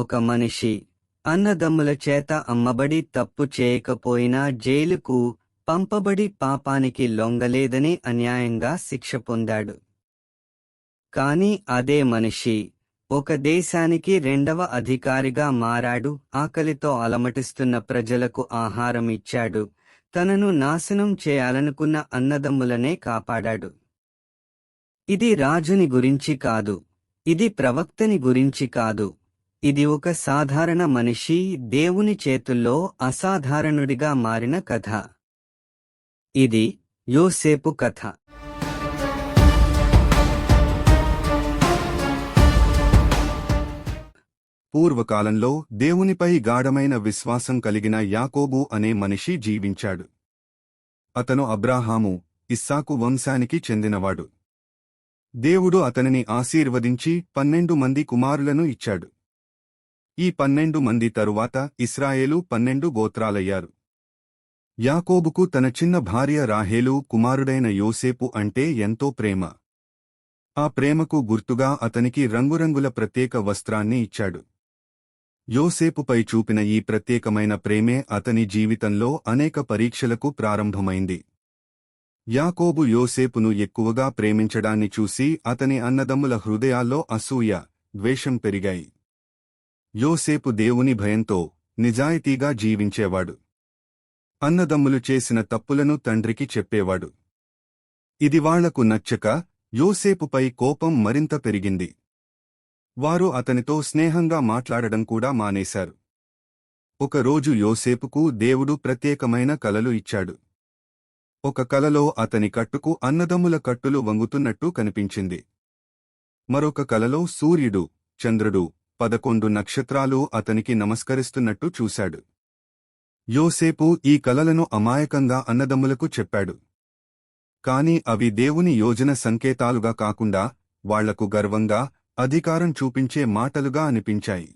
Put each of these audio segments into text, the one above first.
ఒక మనిషి. అన్నదమ్ముల చేత అమ్మబడి తప్పు చేయకపోయినా జైలుకు పంపబడి పాపానికి లొంగలేదని అన్యాయంగా శిక్ష పొందాడు. కాని అదే మనిషి ఒక దేశానికి రెండవ అధికారిగా మారాడు ఆకలితో అలమటిస్తున్న ప్రజలకు ఆహారం ఇచ్చాడు తనను నాశనం చేయాలనుకున్న అన్నదమ్ములనే కాపాడాడు. ఇది రాజుని గురించి కాదు ఇది ప్రవక్తని గురించి కాదు ఇది ఒక సాధారణ మనిషి దేవుని చేతుల్లో అసాధారణుడిగా మారిన కథ. ఇది యోసేపు కథ. పూర్వకాలంలో దేవునిపై గాఢమైన విశ్వాసం కలిగిన యాకోబు అనే మనిషి జీవించాడు. అతను అబ్రాహాము ఇస్సాకు వంశానికి చెందినవాడు. దేవుడు అతనిని ఆశీర్వదించి పన్నెండు మంది కుమారులను ఇచ్చాడు. ఈ పన్నెండు మంది తరువాత ఇస్రాయేలు పన్నెండు గోత్రాలయ్యారు. యాకోబుకు తన చిన్న భార్య రాహేలు కుమారుడైన యోసేపు అంటే ఎంతో ప్రేమ. ఆ ప్రేమకు గుర్తుగా అతనికి రంగురంగుల ప్రత్యేక వస్త్రాన్ని ఇచ్చాడు. యోసేపుపై చూపిన ఈ ప్రత్యేకమైన ప్రేమే అతని జీవితంలో అనేక పరీక్షలకు ప్రారంభమైంది. యాకోబు యోసేపును ఎక్కువగా ప్రేమించడాన్ని చూసి అతని అన్నదమ్ముల హృదయాల్లో అసూయ ద్వేషం పెరిగాయి. యోసేపు దేవుని భయంతో నిజాయితీగా జీవించేవాడు. అన్నదమ్ములు చేసిన తప్పులను తండ్రికి చెప్పేవాడు. ఇది వాళ్ళకు నచ్చక యోసేపుపై కోపం మరింత పెరిగింది. వారు అతనితో స్నేహంగా మాట్లాడడం కూడా మానేశారు. ఒకరోజు యోసేపుకు దేవుడు ప్రత్యేకమైన కలలు ఇచ్చాడు. ఒక కలలో అతని కట్టుకు అన్నదమ్ముల కట్టులు వంగుతున్నట్టు కనిపించింది. మరొక కలలో సూర్యుడు చంద్రుడు పదకొండు నక్షత్రాలు అతనికి నమస్కరిస్తున్నట్టు చూశాడు. యోసేపు ఈ కలలను అమాయకంగా అన్నదమ్ములకు చెప్పాడు. కాని అవి దేవుని యోజన సంకేతాలుగా కాకుండా వాళ్ళకు గర్వంగా అధికారం చూపించే మాటలుగా అనిపించాయి.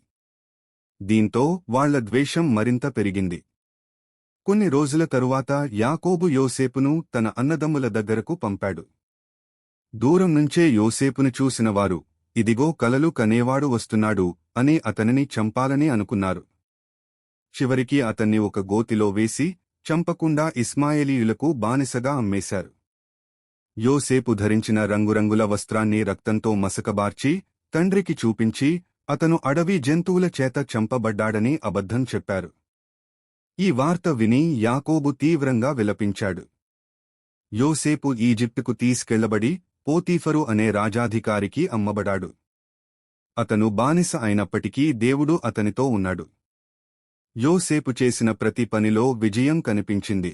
దీంతో వాళ్ళ ద్వేషం మరింత పెరిగింది. కొన్ని రోజుల తరువాత యాకోబు యోసేపును తన అన్నదమ్ముల దగ్గరకు పంపాడు. దూరం నుంచే యోసేపును చూసినవారు ఇదిగో కలలు కనేవాడు వస్తున్నాడు అని అతనిని చంపాలని అనుకున్నారు. చివరికి అతన్ని ఒక గోతిలో వేసి చంపకుండా ఇస్మాయేలీయులకు బానిసగా అమ్మేశారు. యోసేపు ధరించిన రంగురంగుల వస్త్రాన్ని రక్తంతో మసకబార్చి తండ్రికి చూపించి అతను అడవి జంతువుల చేత చంపబడ్డాడని అబద్ధం చెప్పారు. ఈ వార్త విని యాకోబు తీవ్రంగా విలపించాడు. యోసేపు ఈజిప్టుకు తీసుకెళ్ళబడి పోతీఫరు అనే రాజాధికారికి అమ్మబడాడు. అతను బానిస అయినప్పటికీ దేవుడు అతనితో ఉన్నాడు. యోసేపు చేసిన ప్రతి పనిలో విజయం కనిపించింది.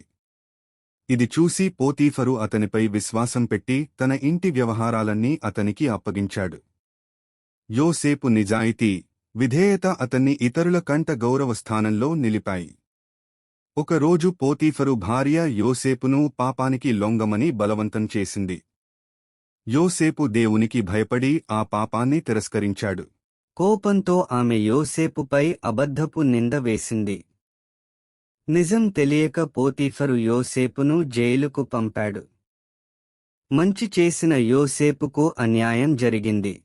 ఇది చూసి పోతీఫరు అతనిపై విశ్వాసం పెట్టి తన ఇంటి వ్యవహారాలన్నీ అతనికి అప్పగించాడు. యోసేపు నిజాయితీ విధేయత అతన్ని ఇతరుల కంట గౌరవస్థానంలో నిలిపాయి. ఒకరోజు పోతీఫరు భార్య యోసేపును పాపానికి లొంగమని బలవంతం చేసింది. యోసేపు దేవునికి భయపడి ఆ పాపాన్ని తిరస్కరించాడు. కోపంతో ఆమె యోసేపుపై అబద్ధపు నింద వేసింది. నిజం తెలియక పోతీఫరు యోసేపును జైలుకు పంపాడు. మంచి చేసిన యోసేపుకు అన్యాయం జరిగింది.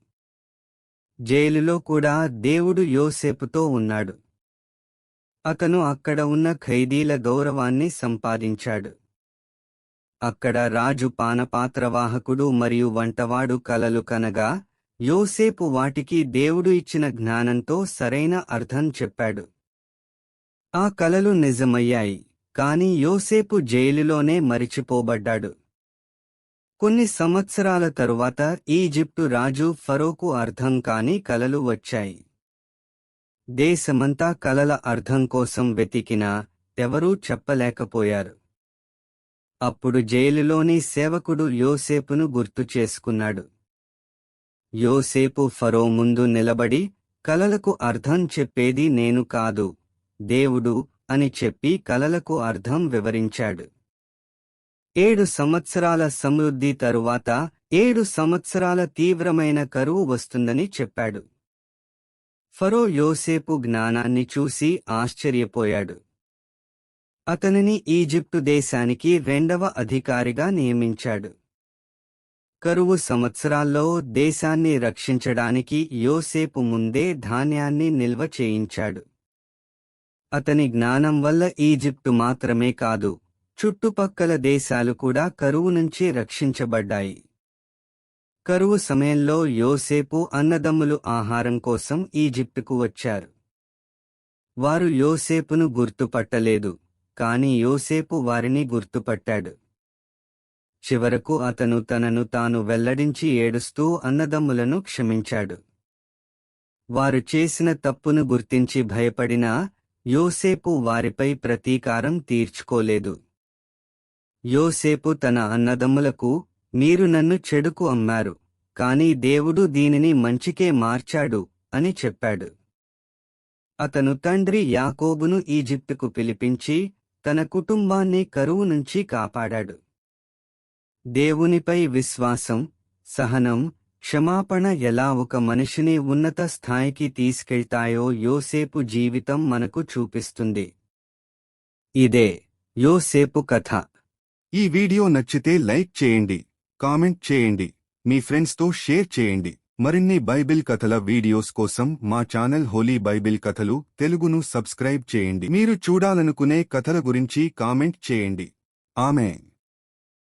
జైలులో కూడా దేవుడు యోసేపుతో ఉన్నాడు. అతను అక్కడ ఉన్న ఖైదీల గౌరవాన్ని సంపాదించాడు. అక్కడ రాజు పానపాత్రవాహకుడు మరియు వంటవాడు కలలు కనగా యోసేపు వాటికి దేవుడు ఇచ్చిన జ్ఞానంతో సరైన అర్థం చెప్పాడు. ఆ కలలు నిజమయ్యాయి కాని యోసేపు జైలులోనే మరిచిపోబడ్డాడు. కొన్ని సంవత్సరాల తరువాత ఈజిప్టు రాజు ఫరోకు అర్థం కాని కలలు వచ్చాయి. దేశమంతా కలల అర్థం కోసం వెతికినా ఎవరూ చెప్పలేకపోయారు. అప్పుడు జైలులోని సేవకుడు యోసేపును గుర్తు చేసుకున్నాడు. యోసేపు ఫరో ముందు నిలబడి కలలకు అర్థం చెప్పేది నేను కాదు దేవుడు అని చెప్పి కలలకు అర్థం వివరించాడు. ఏడు సంవత్సరాల సమృద్ధి తరువాత ఏడు సంవత్సరాల తీవ్రమైన కరువు వస్తుందని చెప్పాడు. ఫరో యోసేపు జ్ఞానాన్ని చూసి ఆశ్చర్యపోయాడు. అతనిని ఈజిప్టు దేశానికి రెండవ అధికారిగా నియమించాడు. కరువు సంవత్సరాల్లో దేశాన్ని రక్షించడానికి యోసేపు ముందే ధాన్యాన్ని నిల్వ చేయించాడు. అతని జ్ఞానం వల్ల ఈజిప్టు మాత్రమే కాదు చుట్టుపక్కల దేశాలు కూడా కరువు నుంచి రక్షించబడ్డాయి. కరువు సమయంలో యోసేపు అన్నదమ్ములు ఆహారం కోసం ఈజిప్టుకు వచ్చారు. వారు యోసేపును గుర్తుపట్టలేదు. కాని యోసేపు వారిని గుర్తుపట్టాడు. చివరకు అతను తనను తాను వెల్లడించి ఏడుస్తూ అన్నదమ్ములను క్షమించాడు. వారు చేసిన తప్పును గుర్తించి భయపడినా యోసేపు వారిపై ప్రతీకారం తీర్చుకోలేదు. యోసేపు తన అన్నదమ్ములకు మీరు నన్ను చెడుకు అమ్మారు కాని దేవుడు దీనిని మంచికే మార్చాడు అని చెప్పాడు. అతను తండ్రి యాకోబును ఈజిప్టుకు పిలిపించి తన కుటుంబాన్ని కరువు నుంచి కాపాడాడు. దేవునిపై విశ్వాసం సహనం క్షమాపణ ఎలా ఒక మనిషిని ఉన్నత స్థాయికి తీసుకెళ్తాయో యోసేపు జీవితం మనకు చూపిస్తుంది. ఇదే యోసేపు కథ. ఈ వీడియో నచ్చితే లైక్ చేయండి కామెంట్ చేయండి మీ ఫ్రెండ్స్తో షేర్ చేయండి. మరిన్ని బైబిల్ కథల వీడియోస్ కోసం మా ఛానల్ హోలీ బైబిల్ కథలు తెలుగును సబ్స్క్రైబ్ చేయండి. మీరు చూడాలనుకునే కథల గురించి కామెంట్ చేయండి. ఆమె